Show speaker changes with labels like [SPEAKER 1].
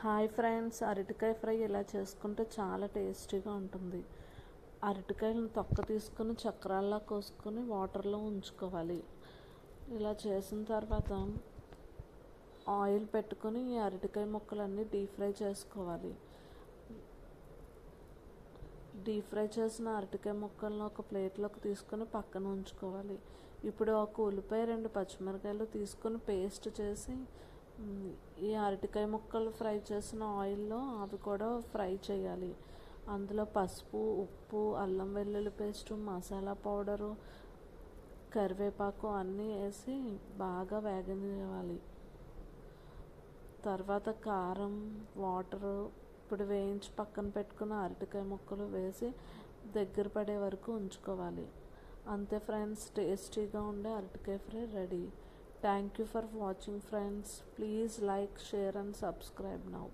[SPEAKER 1] Hi friends అరటికాయ fry ఇలా చేసుకుంటే చాలా టేస్టీగా ఉంటుంది. అరటికాయలను తొక్క తీసుకుని చక్రాల్లా కోసుకొని వాటర్లో ఉంచుకోవాలి. ఇలా చేసిన తర్వాత ఆయిల్ పెట్టుకొని ఈ అరటికాయ ముక్కలన్నీ డీప్ ఫ్రై చేసుకోవాలి. డీప్ ఫ్రై చేసిన అరటికాయ ముక్కలను ఒక ప్లేట్లోకి తీసుకొని పక్కన ఉంచుకోవాలి. ఇప్పుడు ఒక ఉల్లిపాయ రెండు పచ్చిమిరకాయలు తీసుకొని పేస్ట్ చేసి ఈ అరటికాయ ముక్కలు ఫ్రై చేసిన ఆయిల్లో అవి కూడా ఫ్రై చేయాలి. అందులో పసుపు ఉప్పు అల్లం వెల్లుల్లి పేస్టు మసాలా పౌడరు కరివేపాకు అన్నీ వేసి బాగా వేగనివ్వాలి. తర్వాత కారం వాటరు ఇప్పుడు వేయించి పక్కన పెట్టుకున్న అరటికాయ ముక్కలు వేసి దగ్గర పడే వరకు ఉంచుకోవాలి. అంతే ఫ్రెండ్స్ టేస్టీగా ఉండే అరటికాయ fry ready. Thank you for watching friends. Please like, share and subscribe now.